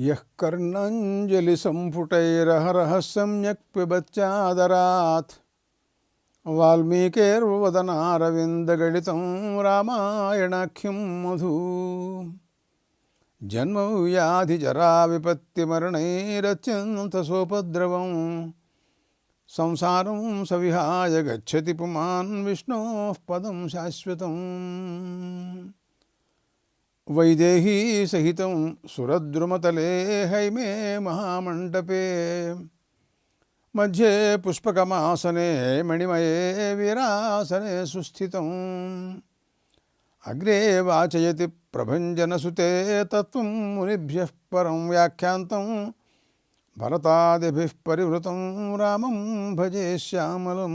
యః కర్ణాంజలి సంపుటైరహరః సమ్యక్ పిబచ్చాదరాత్. వాల్మీకేర్వదనారవిందగళితం రామాయణాఖ్యం మధు. జన్మ వ్యాధి జరా విపత్తిమరణైరత్యంత సోపద్రవం సంసారం సవిహాయ గచ్చతి పుమాన్ విష్ణోః పదం శాశ్వతం. వైదేహీ సహితం సురద్రుమతలే హైమే మహామండపే. మధ్యే పుష్పకమాసనే మణిమయే వీరాసనే సుస్థితం. అగ్రే వాచయతి ప్రభంజనసుతే తత్వం మునిభ్య పరం వ్యాఖ్యాంతం. భరతాదిభి పరివృతం రామం భజే శ్యామలం.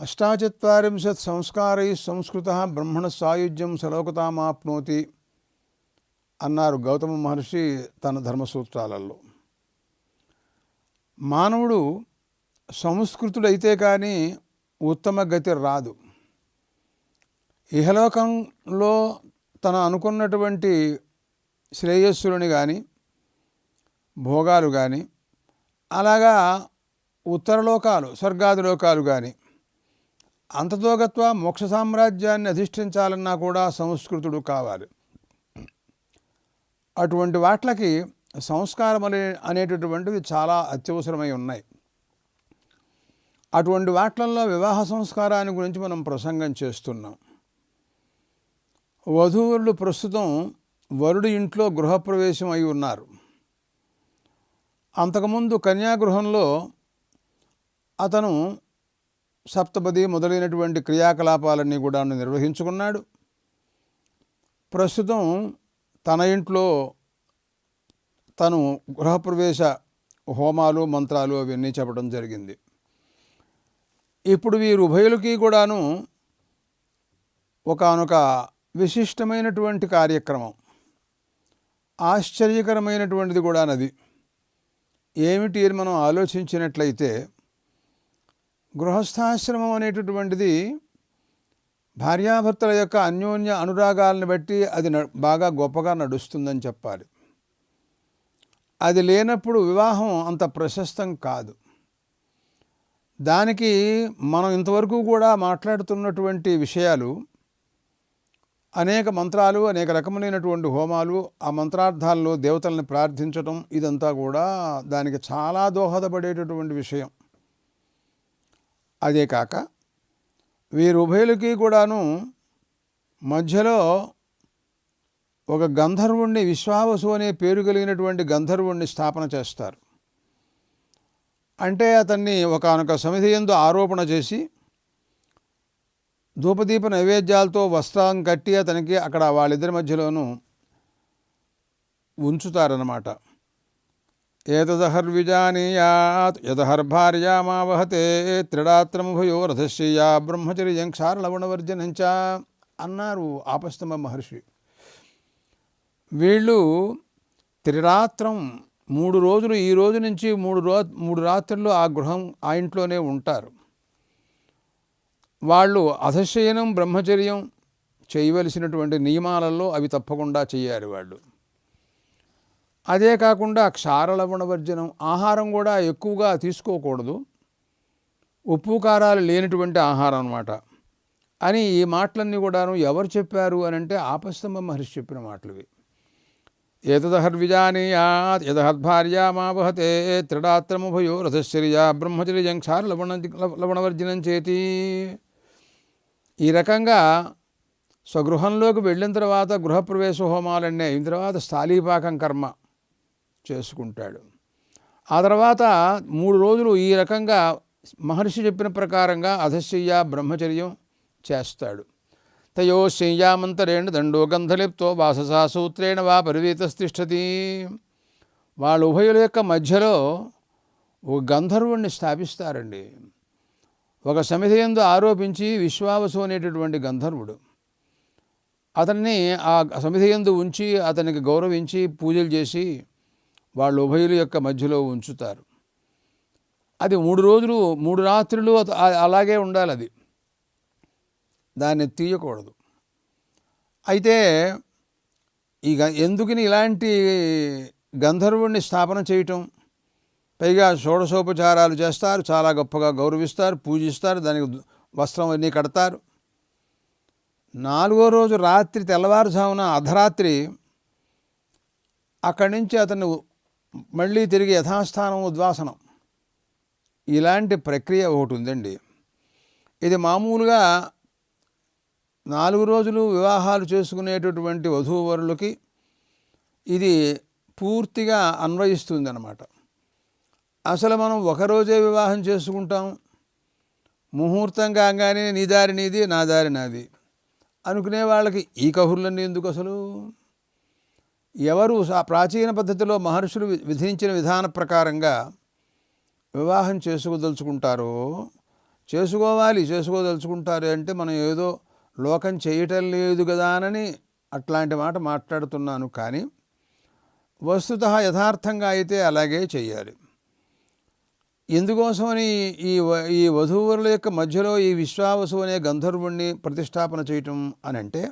అష్టాచత్వరింశత్ సంస్కారై సంస్కృత బ్రహ్మణ సాయుధ్యం సలోకతామాప్నోతి అన్నారు గౌతమ మహర్షి తన ధర్మసూత్రాలలో. మానవుడు సంస్కృతుడైతే కానీ ఉత్తమ గతి రాదు. ఇహలోకంలో తను అనుకున్నటువంటి శ్రేయస్సులను కానీ భోగాలు కానీ అలాగా ఉత్తరలోకాలు స్వర్గాది లోకాలు కానీ అంతతోగత్వ మోక్ష సామ్రాజ్యాన్ని అధిష్ఠించాలన్నా కూడా సంస్కృతుడు కావాలి. అటువంటి వాట్లకి సంస్కారం అనే అనేటటువంటివి చాలా అత్యవసరమై ఉన్నాయి. అటువంటి వాట్లల్లో వివాహ సంస్కారాన్ని గురించి మనం ప్రసంగం చేస్తున్నాం. వధూవరులు ప్రస్తుతం వరుడు ఇంట్లో గృహప్రవేశం అయి ఉన్నారు. అంతకుముందు కన్యాగృహంలో అతను సప్తపది మొదలైనటువంటి క్రియాకలాపాలన్నీ కూడా నిర్వహించుకున్నాడు. ప్రస్తుతం తన ఇంట్లో తను గృహప్రవేశ హోమాలు మంత్రాలు అవన్నీ చెప్పడం జరిగింది. ఇప్పుడు వీరు ఉభయులకి కూడాను ఒకనొక విశిష్టమైనటువంటి కార్యక్రమం. ఆశ్చర్యకరమైనటువంటిది కూడా నది ఏమిటి అని మనం ఆలోచించినట్లయితే గృహస్థాశ్రమం అనేటటువంటిది భార్యాభర్తల యొక్క అన్యోన్య అనురాగాలను బట్టి అది బాగా గొప్పగా నడుస్తుందని చెప్పాలి. అది లేనప్పుడు వివాహం అంత ప్రశస్తం కాదు. దానికి మనం ఇంతవరకు కూడా మాట్లాడుతున్నటువంటి విషయాలు అనేక మంత్రాలు అనేక రకములైనటువంటి హోమాలు ఆ మంత్రార్థాల్లో దేవతల్ని ప్రార్థించటం ఇదంతా కూడా దానికి చాలా దోహదపడేటటువంటి విషయం. అదే కాక వీరుభయులకి కూడాను మధ్యలో ఒక గంధర్వుణ్ణి విశ్వావసు అనే పేరు కలిగినటువంటి గంధర్వుణ్ణి స్థాపన చేస్తారు. అంటే అతన్ని ఒకనొక సమితి ఎందు ఆరోపణ చేసి ధూపదీప నైవేద్యాలతో వస్త్రం కట్టి అతనికి అక్కడ వాళ్ళిద్దరి మధ్యలోనూ ఉంచుతారన్నమాట. ఏతదహర్విజానీయాత్ యదహర్భార్యామావహతే త్రిడాత్రముభయో రథశ్రీయా బ్రహ్మచర్యం క్షారలవణవర్జనంచ అన్నారు ఆపస్తమ మహర్షి. వీళ్ళు త్రిరాత్రం మూడు రోజులు ఈ రోజు నుంచి మూడు రో మూడు రాత్రులు ఆ గృహం ఆ ఇంట్లోనే ఉంటారు. వాళ్ళు అధశయనం బ్రహ్మచర్యం చేయవలసినటువంటి నియమాలలో అవి తప్పకుండా చేయాలి వాళ్ళు. అదే కాకుండా క్షారలవణవర్జనం ఆహారం కూడా ఎక్కువగా తీసుకోకూడదు. ఉప్పు కారాలు లేనటువంటి ఆహారం అనమాట అని ఈ మాటలన్నీ కూడాను ఎవరు చెప్పారు అని అంటే ఆపస్తంభ మహర్షి చెప్పిన మాటలు ఏతదహర్విజానీయాత్ యదహద్భార్యామావహతే త్రిడాత్రముభయో రథశ్చర్య బ్రహ్మచర్యం క్షార లవణ లవణవర్జనం చేతి. ఈ రకంగా స్వగృహంలోకి వెళ్ళిన తర్వాత గృహప్రవేశ హోమాలన్నీ అయిన తర్వాత స్థాళీపాకం కర్మ. చేసుకుంటాడు. ఆ తర్వాత మూడు రోజులు ఈ రకంగా మహర్షి చెప్పిన ప్రకారంగా అధశయ్య బ్రహ్మచర్యం చేస్తాడు. తయో శయ్యామంతరేణ దండో గంధలిప్తో వాససా సూత్రేణ వా పరివేతస్తిష్టతి వాళ్ళ ఉభయుల యొక్క మధ్యలో ఒక గంధర్వుణ్ణి స్థాపిస్తారండి. ఒక సమితి ఎందు ఆరోపించి విశ్వావసు అనేటటువంటి గంధర్వుడు. అతన్ని ఆ సమితి ఎందు ఉంచి అతనికి గౌరవించి పూజలు చేసి వాళ్ళు ఉభయుల యొక్క మధ్యలో ఉంచుతారు. అది మూడు రోజులు మూడు రాత్రులు అలాగే ఉండాలి అది. దాన్ని తీయకూడదు. అయితే ఇక ఎందుకని ఇలాంటి గంధర్వుణ్ణి స్థాపన చేయటం? పైగా షోడశోపచారాలు చేస్తారు చాలా గొప్పగా గౌరవిస్తారు పూజిస్తారు దానికి వస్త్రం అన్నీ కడతారు. నాలుగో రోజు రాత్రి తెల్లవారుజామున అర్ధరాత్రి అక్కడి నుంచి అతను మళ్ళీ తిరిగి యథాస్థానం ఉద్వాసనం. ఇలాంటి ప్రక్రియ ఒకటి ఉందండి. ఇది మామూలుగా నాలుగు రోజులు వివాహాలు చేసుకునేటటువంటి వధూవరులకి ఇది పూర్తిగా అన్వయిస్తుంది అన్నమాట అసలు మనం ఒకరోజే వివాహం చేసుకుంటాం. ముహూర్తం కాగానే నీ దారి నీది నా దారి నాది అనుకునే వాళ్ళకి ఈ కహుర్లన్నీ ఎందుకు అసలు? ఎవరు ఆ ప్రాచీన పద్ధతిలో మహర్షులు వి- విధించిన విధాన ప్రకారంగా వివాహం చేసుకోదలుచుకుంటారో చేసుకోవాలి చేసుకోదలుచుకుంటారు అంటే మనం ఏదో లోకం చేయటం లేదు కదా అని అట్లాంటి మాట మాట్లాడుతున్నాను కానీ వస్తుత యథార్థంగా అయితే అలాగే చేయాలి ఎందుకోసమని ఈ ఈ వధూవరుల యొక్క మధ్యలో ఈ విశ్వావసు అనే గంధర్వుణ్ణి ప్రతిష్టాపన చేయటం అని అంటే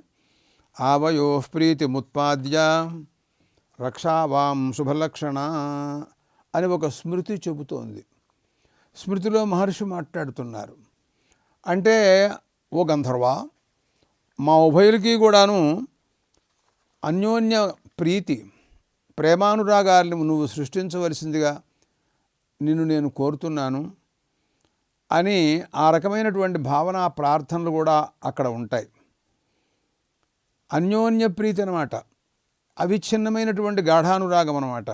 ఆవయో ముత్పాద్య రక్షావాం శుభలక్షణ అని ఒక స్మృతి చెబుతోంది. స్మృతిలో మహర్షి మాట్లాడుతున్నారు. అంటే ఓ గంధర్వ మా ఉభయులకి కూడాను అన్యోన్య ప్రీతి ప్రేమానురాగాల్ని నువ్వు సృష్టించవలసిందిగా నిన్ను నేను కోరుతున్నాను అని ఆ రకమైనటువంటి భావన ప్రార్థనలు కూడా అక్కడ ఉంటాయి. అన్యోన్య ప్రీతి అనమాట అవిచ్ఛిన్నమైనటువంటి గాఢానురాగం అన్నమాట.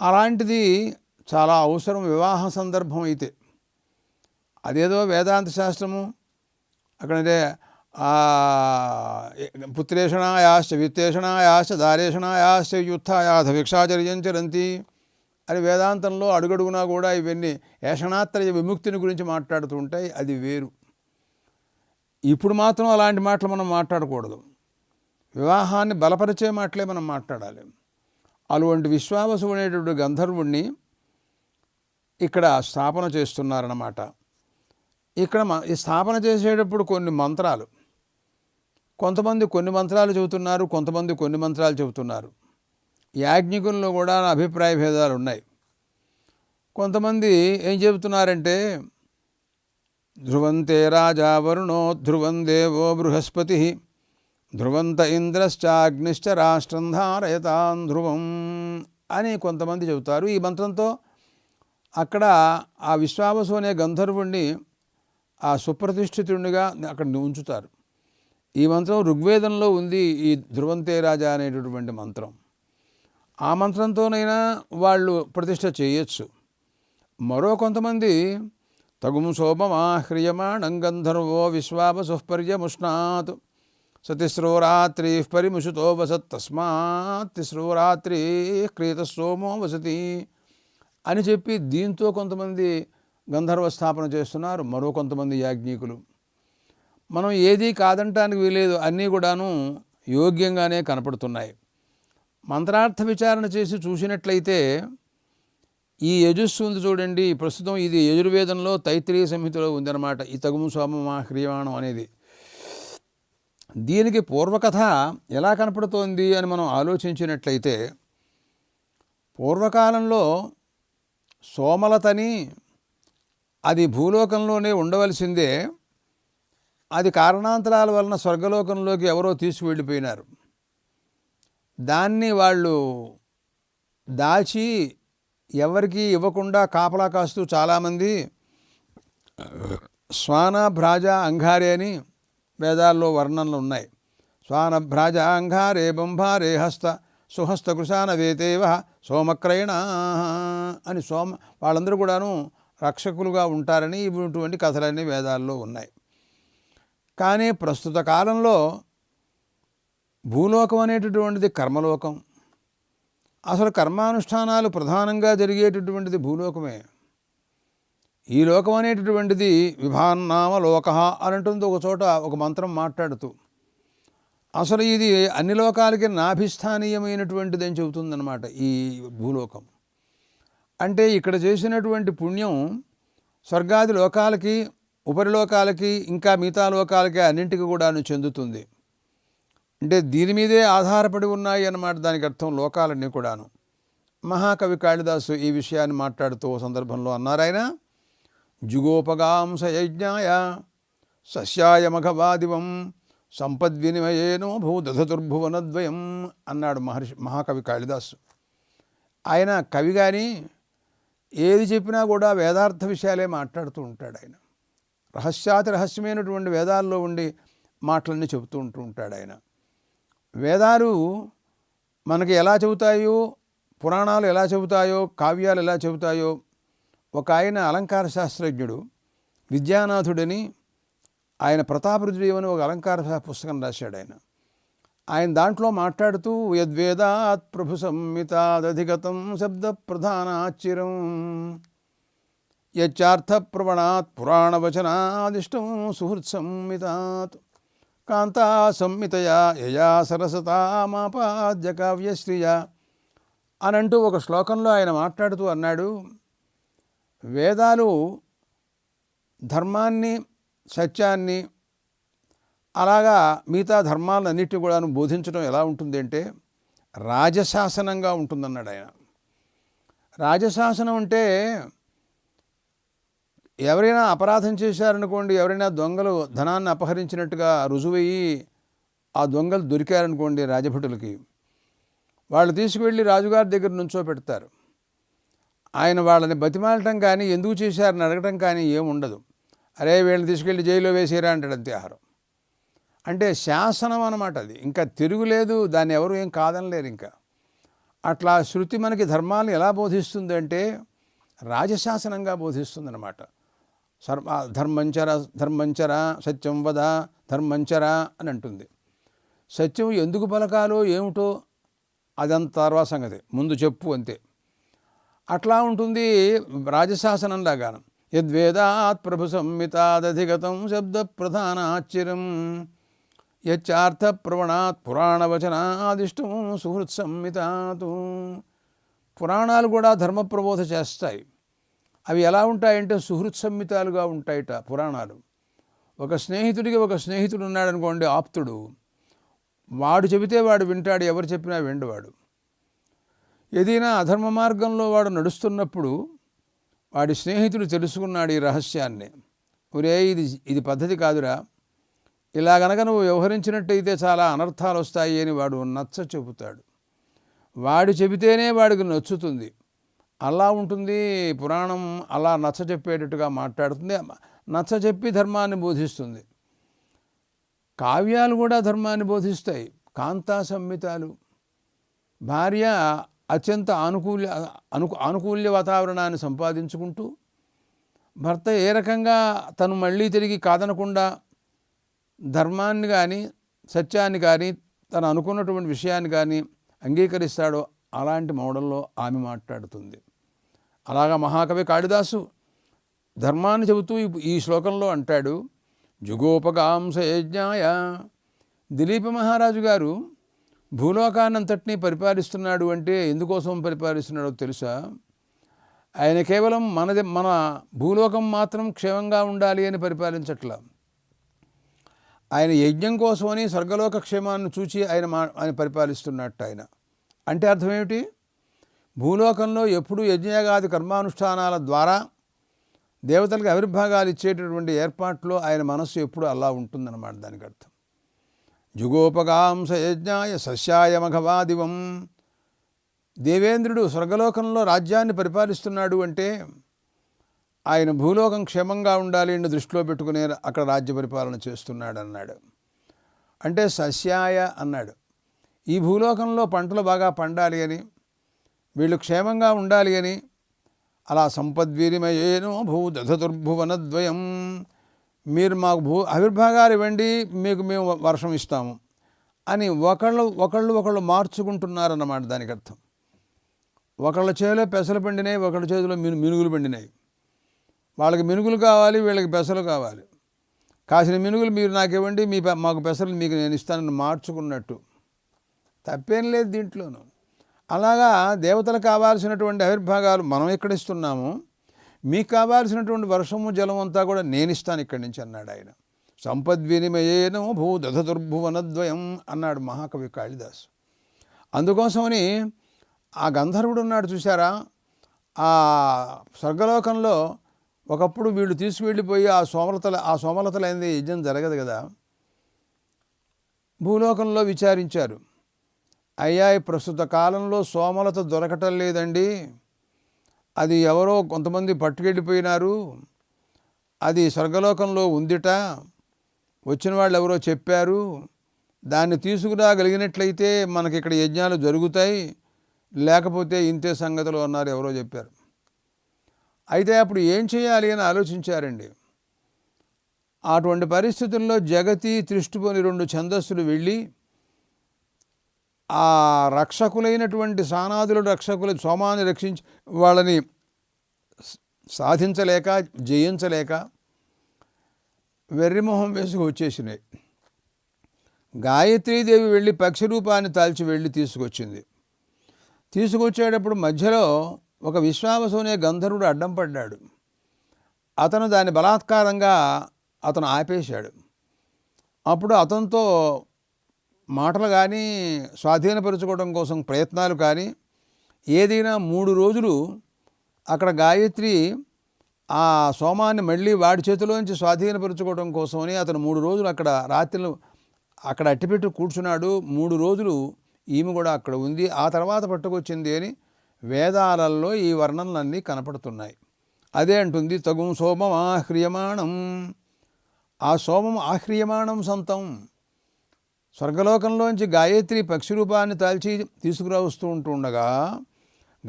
అలాంటిది చాలా అవసరం వివాహ సందర్భం అయితే. అదేదో వేదాంత శాస్త్రము అక్కడంటే ఆ, పుత్రేషణాయాశ్చ విత్తేషణాయాశ్చ దారేషణాయాశ్చ యుత్థాయాధ భిక్షాచర్యం చరంతి అని వేదాంతంలో అడుగడుగునా కూడా ఇవన్నీ ఏషణాత్రయ విముక్తిని గురించి మాట్లాడుతూ ఉంటాయి అది వేరు. ఇప్పుడు మాత్రం అలాంటి మాటలు మనం మాట్లాడకూడదు. వివాహాన్ని బలపరిచే మాటలే మనం మాట్లాడాలి. అటువంటి విశ్వావసు అనేటువంటి గంధర్వుణ్ణి ఇక్కడ స్థాపన చేస్తున్నారన్నమాట. ఇక్కడ ఈ స్థాపన చేసేటప్పుడు కొన్ని మంత్రాలు. కొంతమంది కొన్ని మంత్రాలు చెబుతున్నారు కొంతమంది కొన్ని మంత్రాలు చెబుతున్నారు. యాజ్ఞికుల్లో కూడా అభిప్రాయ భేదాలు ఉన్నాయి. కొంతమంది ఏం చెబుతున్నారంటే ధ్రువంతే రాజా వరుణో ధ్రువం దేవో బృహస్పతి ధ్రువంత ఇంద్రశ్చాగ్నిశ్చ రాష్ట్రం ధారయతాం ధ్రువం అని కొంతమంది చెబుతారు. ఈ మంత్రంతో అక్కడ ఆ విశ్వావసు అనే గంధర్వుణ్ణి ఆ సుప్రతిష్ఠితుడిగా అక్కడ ఉంచుతారు. ఈ మంత్రం ఋగ్వేదంలో ఉంది ఈ ధ్రువంతే రాజా అనేటటువంటి మంత్రం. ఆ మంత్రంతోనైనా వాళ్ళు ప్రతిష్ట చేయొచ్చు. మరో కొంతమంది తగుము శోభమాహ్రియమాణం గంధర్వో విశ్వావసుపర్యముష్ణాత్ సతిస్రో రాత్రి పరిముషుతో వసత్ తస్మాత్ తిస్రో రాత్రి క్రీత సోమో వసతి అని చెప్పి దీంతో కొంతమంది గంధర్వ స్థాపన చేస్తున్నారు మరో కొంతమంది యాజ్ఞికులు. మనం ఏదీ కాదంటానికి వీలేదు అన్నీ కూడాను యోగ్యంగానే కనపడుతున్నాయి. మంత్రార్థ విచారణ చేసి చూసినట్లయితే ఈ యజస్సు ఉంది చూడండి ప్రస్తుతం ఇది యజుర్వేదంలో తైత్రీయ సంహితలో ఉందన్నమాట ఈ తగుము సోమమా హ్రీవాణం అనేది. దీనికి పూర్వకథ ఎలా కనపడుతోంది అని మనం ఆలోచించినట్లయితే పూర్వకాలంలో సోమలతని అది భూలోకంలోనే ఉండవలసిందే అది కారణాంతరాల వలన స్వర్గలోకంలోకి ఎవరో తీసుకువెళ్ళిపోయినారు. దాన్ని వాళ్ళు దాచి ఎవరికి ఇవ్వకుండా కాపలా కాస్తూ చాలామంది శ్వాన భ్రాజ అంగారే అని వేదాల్లో వర్ణనలు ఉన్నాయి. శ్వాన భ్రాజ బంభారే హస్త సుహస్త కృషాన వేతేవ సోమక్రయణ అని సోమ వాళ్ళందరూ కూడాను రక్షకులుగా ఉంటారని ఇటువంటి కథలన్నీ వేదాల్లో ఉన్నాయి. కానీ ప్రస్తుత కాలంలో భూలోకం అనేటటువంటిది కర్మలోకం. అసలు కర్మానుష్ఠానాలు ప్రధానంగా జరిగేటటువంటిది భూలోకమే. ఈ లోకం అనేటటువంటిది విభాన్నామ లోక అని అంటుంది ఒక చోట ఒక మంత్రం మాట్లాడుతూ. అసలు ఇది అన్ని లోకాలకి నాభిస్థానీయమైనటువంటిది అని చెబుతుందన్నమాట ఈ భూలోకం. అంటే ఇక్కడ చేసినటువంటి పుణ్యం స్వర్గాది లోకాలకి ఉపరిలోకాలకి ఇంకా మిగతా లోకాలకి అన్నింటికి కూడాను చెందుతుంది. అంటే దీని మీదే ఆధారపడి ఉన్నాయి అన్నమాట దానికి అర్థం లోకాలన్నీ కూడాను. మహాకవి కాళిదాసు ఈ విషయాన్ని మాట్లాడుతూ సందర్భంలో అన్నారాయన జుగోపగాంసయజ్ఞాయ సస్యాయమఘవాదివం సంపద్వినిమయేనో భూదధతుర్భువనద్వయం అన్నాడు మహర్షి మహాకవి కాళిదాసు. ఆయన కవి కానీ ఏది చెప్పినా కూడా వేదార్థ విషయాలే మాట్లాడుతూ ఉంటాడు ఆయన. రహస్యాతి రహస్యమైనటువంటి వేదాల్లో ఉండి మాటలన్నీ చెబుతూ ఉంటూ ఉంటాడు ఆయన. వేదాలు మనకి ఎలా చెబుతాయో పురాణాలు ఎలా చెబుతాయో కావ్యాలు ఎలా చెబుతాయో ఒక ఆయన అలంకార శాస్త్రజ్ఞుడు విద్యానాథుడని ఆయన ప్రతాపరుద్రి అని ఒక అలంకార పుస్తకం రాశాడు ఆయన. ఆయన దాంట్లో మాట్లాడుతూ యద్వేదాత్ ప్రభు సంహితాదధిగతం శబ్ద ప్రధానాచిరం యచ్చార్థ ప్రవణాత్ పురాణవచనాదిష్టం సుహృత్ సంహితాత్ కాంతా సంహితయా యయా సరసతామాపాద్య కావ్యశ్రియ అని అంటూ ఒక శ్లోకంలో ఆయన మాట్లాడుతూ అన్నాడు వేదాలు ధర్మాన్ని సత్యాన్ని అలాగా మిగతా ధర్మాలన్నిటి కూడాను బోధించడం ఎలా ఉంటుంది అంటే రాజశాసనంగా ఉంటుందన్నాడు ఆయన. రాజశాసనం అంటే ఎవరైనా అపరాధం చేశారనుకోండి ఎవరైనా దొంగలు ధనాన్ని అపహరించినట్టుగా రుజువయ్యి ఆ దొంగలు దొరికారనుకోండి రాజభటులకి వాళ్ళు తీసుకువెళ్ళి రాజుగారి దగ్గర నుంచో పెడతారు. ఆయన వాళ్ళని బతిమాలటం కానీ ఎందుకు చేశారని అడగటం కానీ ఏముండదు అరే వీళ్ళని తీసుకెళ్ళి జైల్లో వేసేరా అంటాడు అంతే ఆహారం అంటే శాసనం అనమాట అది. ఇంకా తిరుగులేదు దాన్ని ఎవరు ఏం కాదనలేరు ఇంకా. అట్లా శృతి మనకి ధర్మాలను ఎలా బోధిస్తుంది అంటే రాజశాసనంగా బోధిస్తుందన్నమాట. సర్వ ధర్మంచర ధర్మంచర సత్యం వద ధర్మంచర అని అంటుంది. సత్యం ఎందుకు పలకాలో ఏమిటో అదంత తర్వాత సంగతి. ముందు చెప్పు అంతే. అట్లా ఉంటుంది రాజశాసనంలాగా యద్వేదాత్ ప్రభు సంహితాదధిగతం శబ్ద ప్రధానాశ్చర్యం యచ్చార్థ ప్రవణాత్ పురాణవచనాదిష్టం సుహృత్ సంహితాతు. పురాణాలు కూడా ధర్మ ప్రబోధ చేస్తాయి. అవి ఎలా ఉంటాయంటే సుహృత్ సంహితాలుగా ఉంటాయిట పురాణాలు. ఒక స్నేహితుడికి ఒక స్నేహితుడు ఉన్నాడనుకోండి ఆప్తుడు. వాడు చెబితే వాడు వింటాడు ఎవరు చెప్పినా విండువాడు ఏదైనా అధర్మ మార్గంలో వాడు నడుస్తున్నప్పుడు వాడి స్నేహితుడు తెలుసుకున్నాడు ఈ రహస్యాన్ని. ఒరే ఇది ఇది పద్ధతి కాదురా. ఇలా గనక నువ్వు వ్యవహరించినట్టయితే చాలా అనర్థాలు వస్తాయి అని వాడు నచ్చ చెబుతాడు. వాడు చెబితేనే వాడికి నచ్చుతుంది. అలా ఉంటుంది పురాణం అలా నచ్చ చెప్పేటట్టుగా మాట్లాడుతుంది. నచ్చ చెప్పి ధర్మాన్ని బోధిస్తుంది. కావ్యాలు కూడా ధర్మాన్ని బోధిస్తాయి. కాంతా సంహితాలు భార్య అత్యంత ఆనుకూల్య అను ఆనుకూల్య వాతావరణాన్ని సంపాదించుకుంటూ భర్త ఏ రకంగా తను మళ్ళీ తిరిగి కాదనకుండా ధర్మాన్ని కానీ సత్యాన్ని కానీ తను అనుకున్నటువంటి విషయాన్ని కానీ అంగీకరిస్తాడో అలాంటి మోడల్లో ఆమె మాట్లాడుతుంది. అలాగా మహాకవి కాళిదాసు ధర్మాన్ని చెబుతూ ఈ- శ్లోకంలో అంటాడు జుగోపగాంస యజ్ఞాయ దిలీప మహారాజు గారు భూలోకాన్నంతటినీ పరిపాలిస్తున్నాడు అంటే ఎందుకోసం పరిపాలిస్తున్నాడో తెలుసా? ఆయన కేవలం మనది మన భూలోకం మాత్రం క్షేమంగా ఉండాలి అని పరిపాలించట్ల. ఆయన యజ్ఞం కోసమని స్వర్గలోక క్షేమాన్ని చూచి ఆయన మా ఆయన పరిపాలిస్తున్నట్టు ఆయన. అంటే అర్థం ఏమిటి? భూలోకంలో ఎప్పుడూ యజ్ఞయాగాది కర్మానుష్ఠానాల ద్వారా దేవతలకు ఆవిర్భాగాలు ఇచ్చేటటువంటి ఏర్పాట్లో ఆయన మనస్సు ఎప్పుడు అలా ఉంటుందన్నమాట దానికి అర్థం. జుగోపగాంస సస్యాయమఘవాదివం దేవేంద్రుడు స్వర్గలోకంలో రాజ్యాన్ని పరిపాలిస్తున్నాడు అంటే ఆయన భూలోకం క్షేమంగా ఉండాలి అని దృష్టిలో పెట్టుకునే అక్కడ రాజ్య పరిపాలన చేస్తున్నాడు అన్నాడు అంటే సస్యాయ అన్నాడు. ఈ భూలోకంలో పంటలు బాగా పండాలి అని వీళ్ళు క్షేమంగా ఉండాలి అని అలా సంపద్వీరిమయేనో భూ దధతుర్భువనద్వయం మీరు మాకు భూ ఆవిర్భాగాలు ఇవ్వండి మీకు మేము వర్షం ఇస్తాము అని ఒకళ్ళు ఒకళ్ళు ఒకళ్ళు మార్చుకుంటున్నారన్నమాట దానికి అర్థం. ఒకళ్ళ చేతిలో పెసలు పండినాయి ఒకళ్ళ చేతిలో మిను మినుగులు పండినాయి. వాళ్ళకి మినుగులు కావాలి వీళ్ళకి పెసలు కావాలి. కాసిన మినుగులు మీరు నాకు ఇవ్వండి మీ మాకు పెసలు మీకు నేను ఇస్తానని మార్చుకున్నట్టు. తప్పేం లేదు దీంట్లోనూ. అలాగా దేవతలకు కావాల్సినటువంటి ఆవిర్భాగాలు మనం ఎక్కడ ఇస్తున్నాము? మీకు కావాల్సినటువంటి వర్షము జలం అంతా కూడా నేను ఇస్తాను ఇక్కడి నుంచి అన్నాడు ఆయన. సంపద్వినిమయేనో భూదధతుర్భువనద్వయం అన్నాడు మహాకవి కాళిదాసు. అందుకోసమని ఆ గంధర్వుడు ఉన్నాడు చూసారా ఆ స్వర్గలోకంలో ఒకప్పుడు వీళ్ళు తీసుకువెళ్ళిపోయి ఆ సోమలతల ఆ సోమలతలైంది యజ్ఞం జరగదు కదా? భూలోకంలో విచారించారు. అయ్యా ప్రస్తుత కాలంలో సోమలత దొరకటం లేదండి. అది ఎవరో కొంతమంది పట్టుకెళ్ళిపోయినారు. అది స్వర్గలోకంలో ఉందిట. వచ్చిన వాళ్ళు ఎవరో చెప్పారు. దాన్ని తీసుకురాగలిగినట్లయితే మనకి ఇక్కడ యజ్ఞాలు జరుగుతాయి. లేకపోతే ఇంతే సంగతులు అన్నారు ఎవరో చెప్పారు. అయితే అప్పుడు ఏం చేయాలి అని ఆలోచించారండి. అటువంటి పరిస్థితుల్లో జగతి త్రిష్టుపోని రెండు ఛందస్సులు వెళ్ళి ఆ రక్షకులైనటువంటి సానాదులు రక్షకులు సోమాన్ని రక్షించి వాళ్ళని సాధించలేక జయించలేక వెర్రిమొహం వేసుకు వచ్చేసినాయి. గాయత్రీదేవి వెళ్ళి పక్షి రూపాన్ని తాల్చి వెళ్ళి తీసుకొచ్చింది. తీసుకొచ్చేటప్పుడు మధ్యలో ఒక విశ్వావసు అనే గంధర్వుడు అడ్డం పడ్డాడు. అతను దాన్ని బలాత్కారంగా అతను ఆపేశాడు. అప్పుడు అతనితో మాటలు కానీ స్వాధీనపరచుకోవడం కోసం ప్రయత్నాలు కానీ ఏదైనా మూడు రోజులు అక్కడ గాయత్రి ఆ సోమాన్ని మళ్ళీ వాడి చేతిలోంచి స్వాధీనపరచుకోవడం కోసమని అతను మూడు రోజులు అక్కడ రాత్రులు అక్కడ అట్టిపెట్టి కూర్చున్నాడు. మూడు రోజులు ఈమె కూడా అక్కడ ఉంది. ఆ తర్వాత పట్టుకొచ్చింది అని వేదాలలో ఈ వర్ణనలన్నీ కనపడుతున్నాయి. అదే అంటుంది తగుం సోమం ఆహ్రియమాణం ఆ సోమం ఆహ్రియమాణం సొంతం స్వర్గలోకంలోంచి గాయత్రి పక్షి రూపాన్ని తాల్చి తీసుకురావస్తూ ఉంటుండగా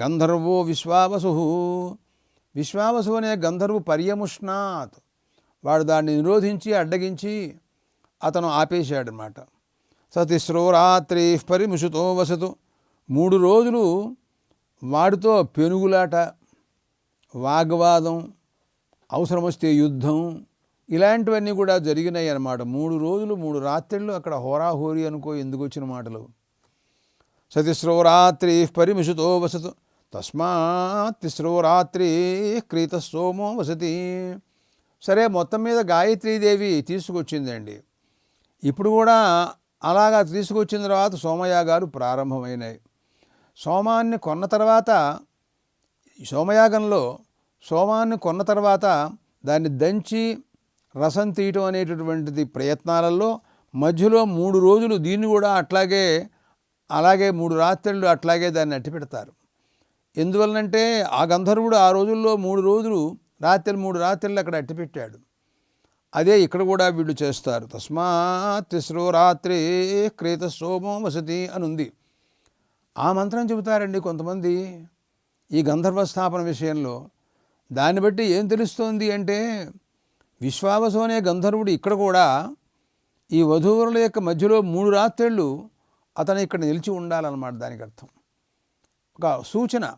గంధర్వో విశ్వావసు. విశ్వావసు అనే గంధర్వు పర్యముష్ణాత్. వాడు దాన్ని నిరోధించి అడ్డగించి అతను ఆపేశాడనమాట. సతిస్రో రాత్రి పరిముషుతో వసతు. మూడు రోజులు వాడితో పెనుగులాట వాగ్వాదం అవసరం వస్తే యుద్ధం ఇలాంటివన్నీ కూడా జరిగినాయి అన్నమాట. మూడు రోజులు మూడు రాత్రిళ్ళు అక్కడ హోరాహోరీ అనుకో ఎందుకు వచ్చిన మాటలు? సతిస్రో రాత్రి పరిమిషుతో వసతు తస్మాత్ తిస్రో రాత్రి క్రీత సోమో వసతి. సరే మొత్తం మీద గాయత్రీదేవి తీసుకొచ్చిందండి. ఇప్పుడు కూడా అలాగా తీసుకొచ్చిన తర్వాత సోమయాగాలు ప్రారంభమైనాయి. సోమాన్ని కొన్న తర్వాత సోమయాగంలో సోమాన్ని కొన్న తర్వాత దాన్ని దంచి రసం తీయటం అనేటటువంటిది ప్రయత్నాలలో మధ్యలో మూడు రోజులు దీన్ని కూడా అట్లాగే అలాగే మూడు రాత్రులు అట్లాగే దాన్ని అట్టి పెడతారు ఎందువలనంటే ఆ గంధర్వుడు ఆ రోజుల్లో మూడు రోజులు రాత్రి మూడు రాత్రులు అక్కడ అట్టి పెట్టాడు అదే ఇక్కడ కూడా వీళ్ళు చేస్తారు. తస్మాత్ తిస్రో రాత్రి క్రీత సోమో వసతి అని ఉంది ఆ మంత్రం చెబుతారండి కొంతమంది ఈ గంధర్వ స్థాపన విషయంలో. దాన్ని బట్టి ఏం తెలుస్తోంది అంటే విశ్వావసు అనే గంధర్వుడు ఇక్కడ కూడా ఈ వధూవరుల యొక్క మధ్యలో మూడు రాత్రిళ్ళు అతను ఇక్కడ నిలిచి ఉండాలన్నమాట దానికి అర్థం. ఒక సూచన.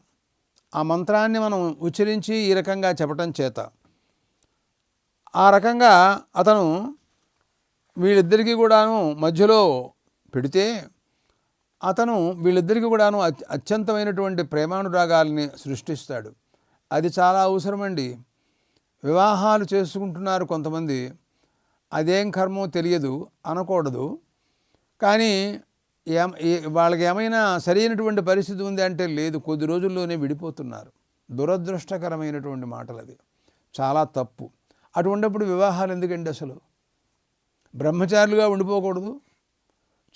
ఆ మంత్రాన్ని మనం ఉచ్చరించి ఈ రకంగా చెప్పటం చేత. ఆ రకంగా అతను వీళ్ళిద్దరికీ కూడాను మధ్యలో పెడితే అతను వీళ్ళిద్దరికీ కూడాను అత్యంతమైనటువంటి ప్రేమానురాగాల్ని సృష్టిస్తాడు. అది చాలా అవసరమండి. వివాహాలు చేసుకుంటున్నారు కొంతమంది. అదేం కర్మో తెలియదు అనకూడదు. కానీ ఏం ఏ- వాళ్ళకి ఏమైనా సరైనటువంటి పరిస్థితి ఉంది అంటే లేదు కొద్ది రోజుల్లోనే విడిపోతున్నారు. దురదృష్టకరమైనటువంటి మాటలు అది చాలా తప్పు. అటువంటిప్పుడు వివాహాలు ఎందుకండి అసలు? బ్రహ్మచారులుగా ఉండిపోకూడదు.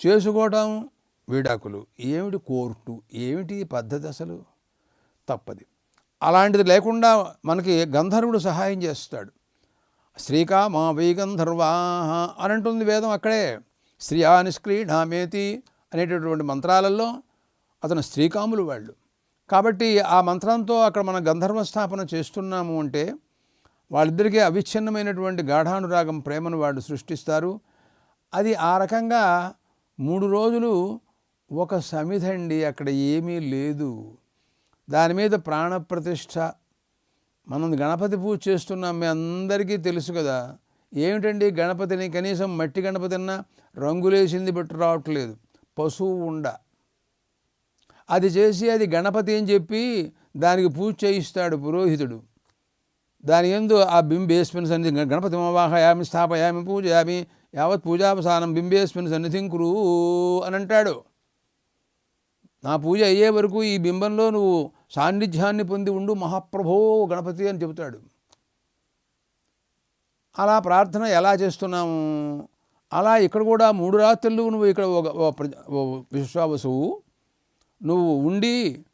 చేసుకోవటం విడాకులు. ఏమిటి కోర్టు? ఏమిటి పద్ధతి అసలు? తప్పది. అలాంటిది లేకుండా మనకి గంధర్వుడు సహాయం చేస్తాడు. శ్రీకా మా అని అంటుంది వేదం అక్కడే. శ్రీయా నిష్క్రీణామేతి అనేటటువంటి మంత్రాలలో అతను స్త్రీకాములు వాళ్ళు. కాబట్టి ఆ మంత్రంతో అక్కడ మన గంధర్వ స్థాపన చేస్తున్నాము అంటే వాళ్ళిద్దరికీ అవిచ్ఛిన్నమైనటువంటి గాఢానురాగం ప్రేమను వాళ్ళు సృష్టిస్తారు. అది ఆ రకంగా మూడు రోజులు ఒక సమిధండి అక్కడ ఏమీ లేదు. దాని మీద ప్రాణప్రతిష్ఠ. మనం గణపతి పూజ చేస్తున్నాం మీ అందరికీ తెలుసు కదా. ఏమిటండి గణపతిని? కనీసం మట్టి గణపతి అన్నా రంగులేసింది బట్టి రావట్లేదు. పశువు ఉండ. అది చేసి అది గణపతి అని చెప్పి దానికి పూజ చేయిస్తాడు పురోహితుడు. దాని ఎందు ఆ బింబేస్మిన్ సన్నిధి గణపతి మవాహయామి స్థాపయామి పూజయామి యావత్ పూజావసానం బింబేస్మిన్ సన్నిధిం కురు అని అంటాడు. నా పూజ అయ్యే వరకు ఈ బింబంలో నువ్వు సాన్నిధ్యాన్ని పొంది ఉండు మహాప్రభో గణపతి అని చెబుతాడు. అలా ప్రార్థన ఎలా చేస్తున్నాము? అలా ఇక్కడ కూడా మూడు రాత్రులు నువ్వు ఇక్కడ ఒక ప్రజ- విశ్వావసువు నువ్వు ఉండి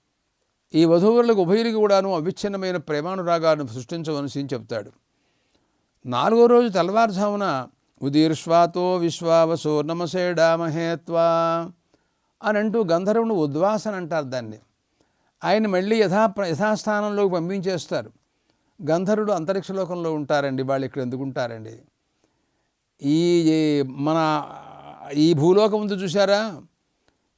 ఈ వధువులకు ఉభయులకి కూడాను అవిచ్ఛిన్నమైన ప్రేమానురాగాన్ని సృష్టించవలసి అని చెప్తాడు. నాలుగో రోజు తెల్లవారుజామున ఉదీర్ష్వాతో విశ్వావసో నమసేడామహేత్వా అని అంటూ గంధర్వుని ఉద్వాసన అంటారు దాన్ని. ఆయన మళ్ళీ యథా యథాస్థానంలోకి పంపించేస్తారు. గంధర్వుడు అంతరిక్షలోకంలో ఉంటారండి వాళ్ళు ఇక్కడ ఎందుకు ఉంటారండి? ఈ మన ఈ భూలోకం ఉంది చూసారా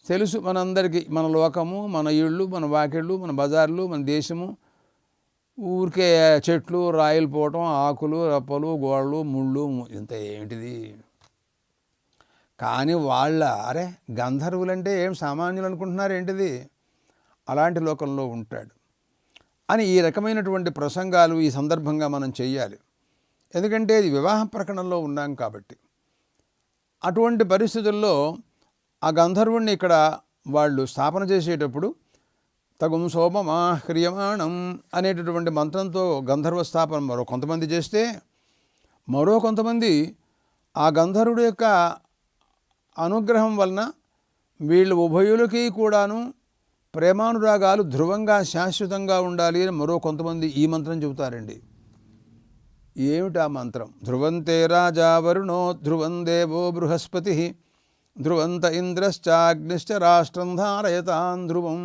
తెలుసు మనందరికీ మన లోకము మన ఇళ్ళు మన వాకిళ్ళు మన బజార్లు మన దేశము. ఊరికే చెట్లు రాయలు పోవటం ఆకులు రప్పలు గోడలు ముళ్ళు ఇంత ఏంటిది? కానీ వాళ్ళ అరే గంధర్వులంటే ఏం సామాన్యులు అనుకుంటున్నారు ఏంటిది? అలాంటి లోకంలో ఉంటాడు. అని ఈ రకమైనటువంటి ప్రసంగాలు ఈ సందర్భంగా మనం చెయ్యాలి. ఎందుకంటే ఇది వివాహ ప్రకటనలో ఉన్నాం కాబట్టి. అటువంటి పరిస్థితుల్లో ఆ గంధర్వుణ్ణి ఇక్కడ వాళ్ళు స్థాపన చేసేటప్పుడు తగుం సోమమా హ్రియమాణం అనేటటువంటి మంత్రంతో గంధర్వ స్థాపన మరో కొంతమంది చేస్తే మరో కొంతమంది ఆ గంధర్వుడి యొక్క అనుగ్రహం వలన వీళ్ళు ఉభయులకి కూడాను ప్రేమానురాగాలు ధృవంగా శాశ్వతంగా ఉండాలి అని మరో కొంతమంది ఈ మంత్రం చెబుతారండి. ఏమిటి ఆ మంత్రం? ధ్రువంతే రాజా వరుణో ధ్రువం దేవో బృహస్పతి ధ్రువంత ఇంద్రశ్చాగ్నిశ్చ రాష్ట్రం ధారయతాన్ ధ్రువం.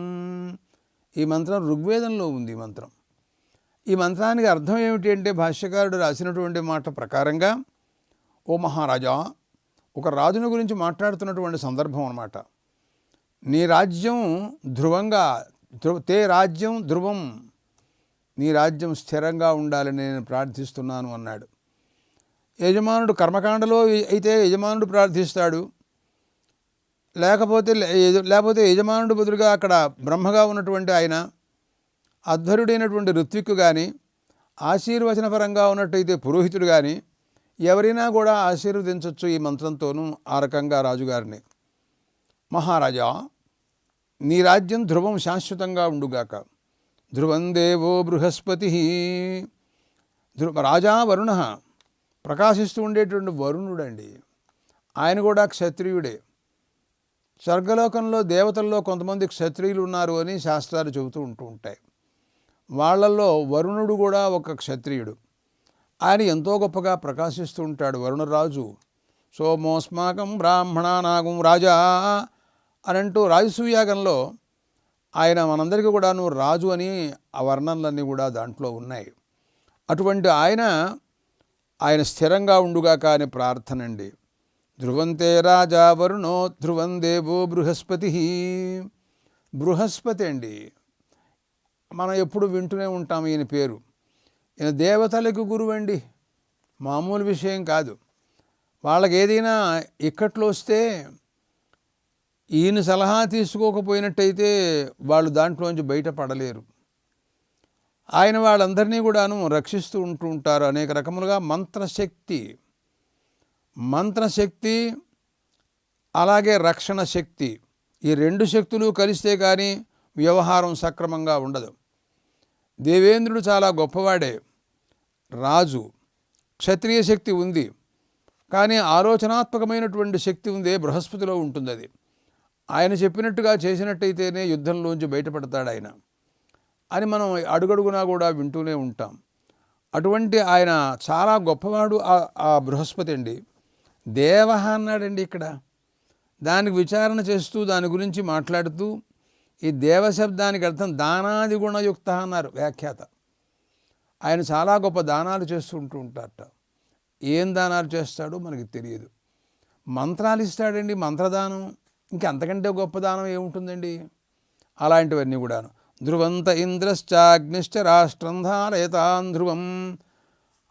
ఈ మంత్రం ఋగ్వేదంలో ఉంది ఈ మంత్రం. ఈ మంత్రానికి అర్థం ఏమిటి అంటే భాష్యకారుడు రాసినటువంటి మాట ప్రకారంగా ఓ మహారాజా ఒక రాజుని గురించి మాట్లాడుతున్నటువంటి సందర్భం అన్నమాట. నీ రాజ్యం ధ్రువంగా ధ్రువ తే రాజ్యం ధ్రువం నీ రాజ్యం స్థిరంగా ఉండాలని నేను ప్రార్థిస్తున్నాను అన్నాడు. యజమానుడు కర్మకాండలో అయితే యజమానుడు ప్రార్థిస్తాడు లేకపోతే లేకపోతే యజమానుడు బదులుగా అక్కడ బ్రహ్మగా ఉన్నటువంటి ఆయన అధ్వరుడైనటువంటి ఋత్విక్కు కానీ ఆశీర్వచనపరంగా ఉన్నట్టయితే పురోహితుడు కానీ ఎవరైనా కూడా ఆశీర్వదించవచ్చు ఈ మంత్రంతోనూ ఆ రకంగా రాజుగారిని. మహారాజా నీ రాజ్యం ధ్రువం శాశ్వతంగా ఉండుగాక. ధ్రువం దేవో బృహస్పతి. ధ్రువ రాజా వరుణ. ప్రకాశిస్తూ ఉండేటువంటి వరుణుడండి. ఆయన కూడా క్షత్రియుడే. స్వర్గలోకంలో దేవతల్లో కొంతమంది క్షత్రియులు ఉన్నారు అని శాస్త్రాలు చెబుతూ ఉంటూ ఉంటాయి. వాళ్ళల్లో వరుణుడు కూడా ఒక క్షత్రియుడు. ఆయన ఎంతో గొప్పగా ప్రకాశిస్తూ ఉంటాడు వరుణరాజు. సోమోస్మాకం బ్రాహ్మణానాగం రాజా అని అంటూ రాజసూయాగంలో ఆయన మనందరికీ కూడాను రాజు అని ఆ వర్ణనలన్నీ కూడా దాంట్లో ఉన్నాయి. అటువంటి ఆయన ఆయన స్థిరంగా ఉండుగాక అని ప్రార్థన అండి ధ్రువంతే రాజా వరుణో ధ్రువం దేవో బృహస్పతి. బృహస్పతి అండి. మనం ఎప్పుడు వింటూనే ఉంటాం ఈయన పేరు. ఈయన దేవతలకు గురువండి. మామూలు విషయం కాదు. వాళ్ళకి ఏదైనా ఇక్కట్లు వస్తే ఈయన సలహా తీసుకోకపోయినట్టయితే వాళ్ళు దాంట్లోంచి బయటపడలేరు. ఆయన వాళ్ళందరినీ కూడాను రక్షిస్తూ ఉంటూ ఉంటారు అనేక రకములుగా మంత్రశక్తి. మంత్రశక్తి అలాగే రక్షణ శక్తి ఈ రెండు శక్తులు కలిస్తే కానీ వ్యవహారం సక్రమంగా ఉండదు. దేవేంద్రుడు చాలా గొప్పవాడే. రాజు క్షత్రియ శక్తి ఉంది కానీ ఆలోచనాత్మకమైనటువంటి శక్తి ఉందే బృహస్పతిలో ఉంటుంది అది ఆయన చెప్పినట్టుగా చేసినట్టయితేనే యుద్ధంలోంచి బయటపడతాడు ఆయన అని మనం అడుగడుగునా కూడా వింటూనే ఉంటాం. అటువంటి ఆయన చాలా గొప్పవాడు ఆ- ఆ బృహస్పతి అండి. దేవ అన్నాడండి ఇక్కడ. దానికి విచారణ చేస్తూ దాని గురించి మాట్లాడుతూ ఈ దేవ శబ్దానికి అర్థం దానాది గుణయుక్త అన్నారు వ్యాఖ్యాత. ఆయన చాలా గొప్ప దానాలు చేస్తూ ఉంటూ ఉంటారట. ఏం దానాలు చేస్తాడో మనకి తెలియదు. మంత్రాలు ఇస్తాడండి మంత్రదానం. ఇంకంతకంటే గొప్ప దానం ఏముంటుందండి? అలాంటివన్నీ కూడాను. ధ్రువంత ఇంద్రశ్చాగ్నిశ్చ రాష్ట్రం ధారయతాన్ ధ్రువం.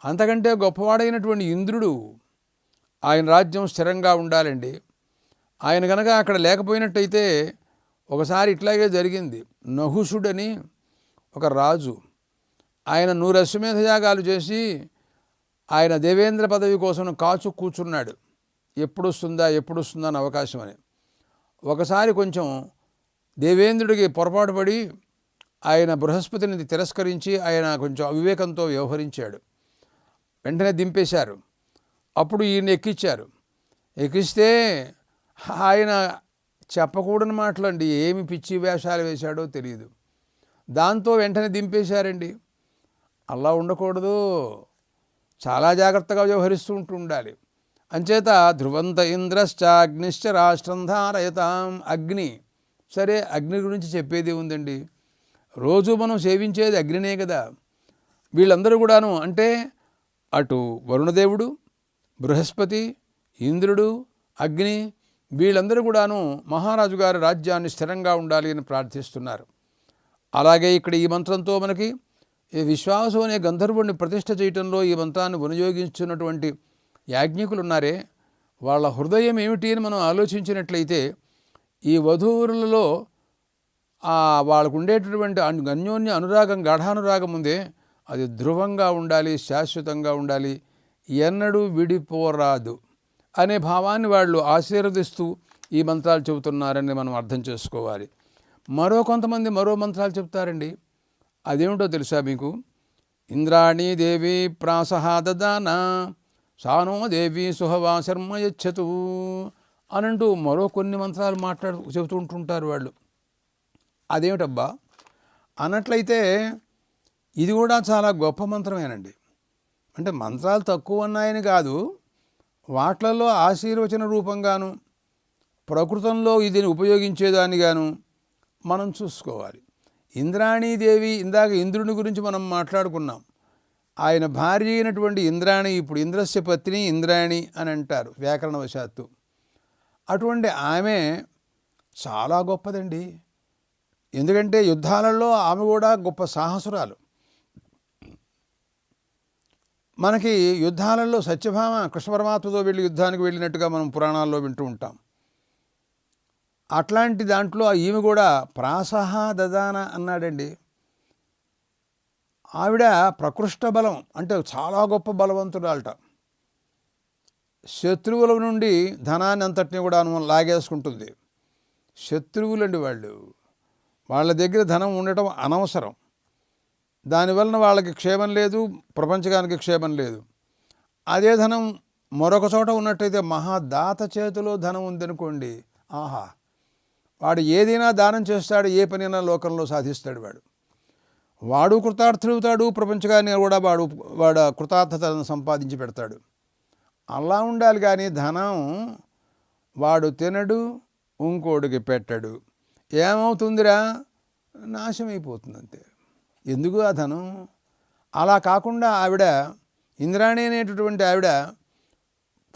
అంతకంటే గొప్పవాడైనటువంటి ఇంద్రుడు ఆయన రాజ్యం స్థిరంగా ఉండాలండి. ఆయన కనుక అక్కడ లేకపోయినట్టయితే ఒకసారి ఇట్లాగే జరిగింది. నహుషుడని ఒక రాజు ఆయన నూరు అశ్వమేధ యాగాలు చేసి ఆయన దేవేంద్ర పదవి కోసం కాచు కూర్చున్నాడు ఎప్పుడు వస్తుందా ఎప్పుడు వస్తుందా అని అవకాశం అని. ఒకసారి కొంచెం దేవేంద్రుడికి పొరపాటు పడి ఆయన బృహస్పతిని తిరస్కరించి ఆయన కొంచెం అవివేకంతో వ్యవహరించాడు. వెంటనే దింపేశారు. అప్పుడు ఈయన ఎక్కించారు ఎక్కిస్తే ఆయన చెప్పకూడని మాటలండి. ఏమి పిచ్చి వేషాలు వేశాడో తెలియదు దాంతో వెంటనే దింపేశారండి. అలా ఉండకూడదు. చాలా జాగ్రత్తగా వ్యవహరిస్తూ ఉంటూ ఉండాలి. అంచేత ధ్రువంత ఇంద్రశ్చ అగ్నిశ్చ రాష్ట్రం ధారయతాం. అగ్ని. సరే అగ్ని గురించి చెప్పేది ఉందండి రోజు మనం సేవించేది అగ్నినే కదా. వీళ్ళందరూ కూడాను అంటే అటు వరుణదేవుడు బృహస్పతి ఇంద్రుడు అగ్ని వీళ్ళందరూ కూడాను మహారాజు గారి రాజ్యాన్ని స్థిరంగా ఉండాలి అని ప్రార్థిస్తున్నారు. అలాగే ఇక్కడ ఈ మంత్రంతో మనకి ఈ విశ్వాసం అనే గంధర్వుడిని ప్రతిష్ఠ చేయటంలో ఈ మంత్రాన్ని వినియోగించున్నటువంటి యాజ్ఞికులు ఉన్నారే వాళ్ళ హృదయం ఏమిటి అని మనం ఆలోచించినట్లయితే ఈ వధూవులలో వాళ్ళకు ఉండేటటువంటి అన్యోన్య అనురాగం గాఢానురాగం ఉందే అది ధృవంగా ఉండాలి శాశ్వతంగా ఉండాలి ఎన్నడూ విడిపోరాదు అనే భావాన్ని వాళ్ళు ఆశీర్వదిస్తూ ఈ మంత్రాలు చెబుతున్నారని మనం అర్థం చేసుకోవాలి. మరో కొంతమంది మరో మంత్రాలు చెప్తారండి. అదేమిటో తెలుసా మీకు? ఇంద్రాణి దేవి ప్రాసహాదదాన సానో దేవి సుహవా శర్మ యచ్చతు అనంటూ మరో కొన్ని మంత్రాలు మాట్లాడు చెబుతూ ఉంటుంటారు వాళ్ళు. అదేమిటబ్బా? అన్నట్లయితే ఇది కూడా చాలా గొప్ప మంత్రమేనండి. అంటే మంత్రాలు తక్కువ ఉన్నాయని కాదు వాట్లలో ఆశీర్వచన రూపంగాను ప్రకృతంలో ఇది ఉపయోగించేదానిగాను మనం చూసుకోవాలి. ఇంద్రాణీదేవి ఇందాక ఇంద్రుని గురించి మనం మాట్లాడుకున్నాం. ఆయన భార్య అయినటువంటి ఇంద్రాణి ఇప్పుడు ఇంద్రస్య పత్ని ఇంద్రాణి అని అంటారు వ్యాకరణవశాత్తు. అటువంటి ఆమె చాలా గొప్పదండి. ఎందుకంటే యుద్ధాలలో ఆమె కూడా గొప్ప సాహసురాలు. మనకి యుద్ధాలలో సత్యభామ కృష్ణ పరమాత్మతో వెళ్ళి యుద్ధానికి వెళ్ళినట్టుగా మనం పురాణాల్లో వింటూ ఉంటాం. అట్లాంటి దాంట్లో ఈమె కూడా ప్రాసహ దదాన అన్నాడండి. ఆవిడ ప్రకృష్ట బలం అంటే చాలా గొప్ప బలవంతురాలట. శత్రువుల నుండి ధనాన్ని అంతటిని కూడా లాగేసుకుంటుంది. శత్రువులండి వాళ్ళు. వాళ్ళ దగ్గర ధనం ఉండటం అనవసరం. దానివలన వాళ్ళకి క్షేమం లేదు ప్రపంచకానికి క్షేమం లేదు. అదే ధనం మరొక చోట ఉన్నట్టయితే మహాదాత చేతిలో ధనం ఉందనుకోండి. ఆహా! వాడు ఏదైనా దానం చేస్తాడు ఏ పనైనా లోకంలో సాధిస్తాడు వాడు. వాడు కృతార్థుడవుతాడు ప్రపంచగానే కూడా వాడు వాడు కృతార్థతను సంపాదించి పెడతాడు. అలా ఉండాలి కానీ ధనం వాడు తినడు ఇంకోడికి పెట్టడు. ఏమవుతుందిరా? నాశమైపోతుంది అంతే ఎందుకు ఆ ధనం? అలా కాకుండా ఆవిడ ఇంద్రాణి అనేటటువంటి ఆవిడ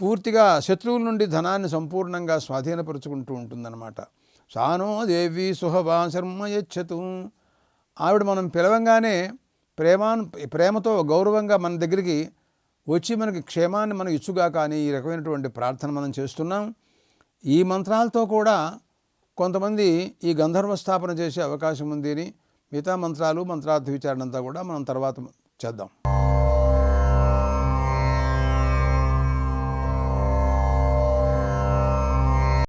పూర్తిగా శత్రువుల నుండి ధనాన్ని సంపూర్ణంగా స్వాధీనపరుచుకుంటూ ఉంటుందన్నమాట. సానో దేవి సుహవా శర్మ యచ్చతు. ఆవిడ మనం పిలవంగానే ప్రేమాను ప్రేమతో గౌరవంగా మన దగ్గరికి వచ్చి మనకి క్షేమాన్ని మనం ఇచ్చుగా కానీ ఈ రకమైనటువంటి ప్రార్థన మనం చేస్తున్నాం. ఈ మంత్రాలతో కూడా కొంతమంది ఈ గంధర్వ స్థాపన చేసే అవకాశం ఉంది అని మిగతా మంత్రాలు మంత్రార్థ విచారణ అంతా కూడా మనం తర్వాత చేద్దాం.